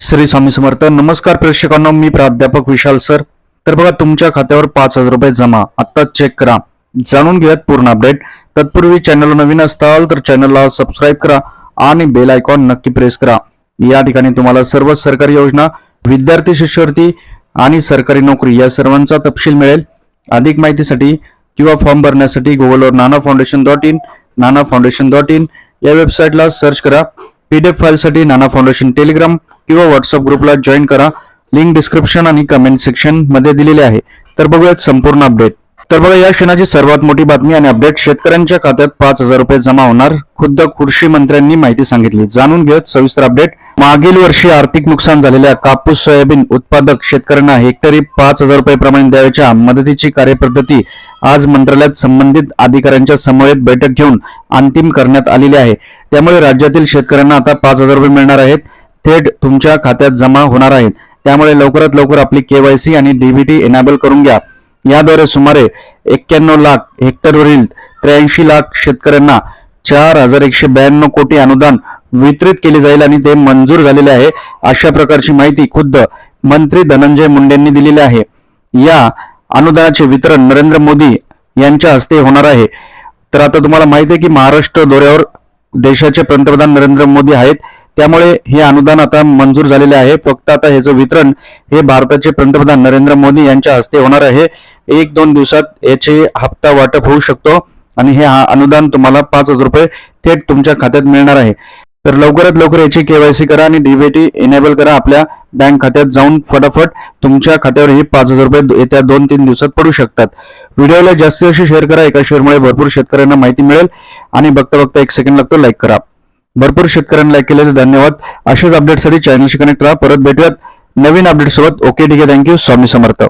श्री स्वामी समर्थ. नमस्कार प्रेक्षकांनो मी प्राध्यापक विशाल सर. तर बघा तुमच्या खात्यावर पाच हजार रुपये जमा. आता चेक करा. जाणून घेऊयात पूर्ण अपडेट तत्पूर्वी चॅनल नवीन असताल तर चॅनलला सबस्क्राईब करा आणि बेल आयकॉन नक्की प्रेस करा. या ठिकाणी तुम्हाला सर्व सरकारी योजना विद्यार्थी शिष्यवृत्ती आणि सरकारी नोकरी या सर्वांचा तपशील मिळेल. अधिक माहितीसाठी किंवा फॉर्म भरण्यासाठी गुगलवर Nana foundation dot in Nana foundation dot in या वेबसाईटला सर्च करा. पीडीएफ फाईलसाठी नाना फाउंडेशन टेलिग्राम किंवा व्हॉट्सअप ग्रुपला जॉईन करा. लिंक डिस्क्रिप्शन आणि कमेंट सेक्शनमध्ये दिलेले आहे. तर बघूयात संपूर्ण अपडेट तर बघा या क्षणाची सर्वात मोठी बातमी आणि अपडेट शेतकऱ्यांच्या खात्यात पाच हजार रुपये जमा होणार. खुद्द कृषी मंत्र्यांनी माहिती सांगितली. जाणून घेत सविस्तर अपडेट मागील वर्षी आर्थिक नुकसान झालेल्या कापूस सोयाबीन उत्पादक शेतकऱ्यांना हेक्टरी पाच हजार रुपये प्रमाणे द्यावयाच्या मदतीची कार्यपद्धती आज मंत्रालयात संबंधित अधिकाऱ्यांच्या समवेत बैठक घेऊन अंतिम करण्यात आलेली आहे. त्यामुळे राज्यातील शेतकऱ्यांना आता पाच हजार रुपये मिळणार आहेत. थेट तुमच्या खात्यात जमा होणार आहेत. त्यामुळे लवकरात लवकर आपली केवायसी आणि डीबीटी एनाबल करून घ्या. याद्वारे सुमारे एक्क्याण्णव लाख हेक्टरवरील त्र्याऐंशी लाख शेतकऱ्यांना चार हजार एकशे ब्याण्णव कोटी अनुदान वितरित केले जाईल आणि ते मंजूर झालेले आहे अशा प्रकारची माहिती खुद्द मंत्री धनंजय मुंडेंनी दिलेली आहे. या अनुदानाचे वितरण नरेंद्र मोदी यांच्या हस्ते होणार आहे. तर आता तुम्हाला माहिती आहे की महाराष्ट्र दौऱ्यावर देशाचे पंतप्रधान नरेंद्र मोदी आहेत. त्यामुळे हे अनुदान आता मंजूर झालेले आहे. फक्त आता ह्याचं वितरण हे भारताचे पंतप्रधान नरेंद्र मोदी यांच्या हस्ते होणार आहे. एक दोन दिवसात याचे हप्ता वाटप होऊ शकतो आणि हे हा अनुदान तुम्हाला पाच हजार रुपये थेट तुमच्या खात्यात मिळणार आहे. तर लवकरात लवकर याची केवायसी करा आणि डीबीटी एनेबल करा आपल्या बँक खात्यात जाऊन फटाफट तुमच्या खात्यावर हे पाच हजार रुपये येत्या दोन तीन दिवसात पडू शकतात. व्हिडिओला जास्तीत जास्त शेअर करा. एका शेअरमुळे भरपूर शेतकऱ्यांना माहिती मिळेल. आणि बघता बघता एक सेकंड लागतो लाईक करा. भरपूर शेतकऱ्यांना लाईक केलेले धन्यवाद. अशाच अपडेटसाठी चॅनलशी कनेक्ट राहा. परत भेटूयात. नवीन अपडेट सोबत. ओके ठीक आहे. Thank you Swami Samarth.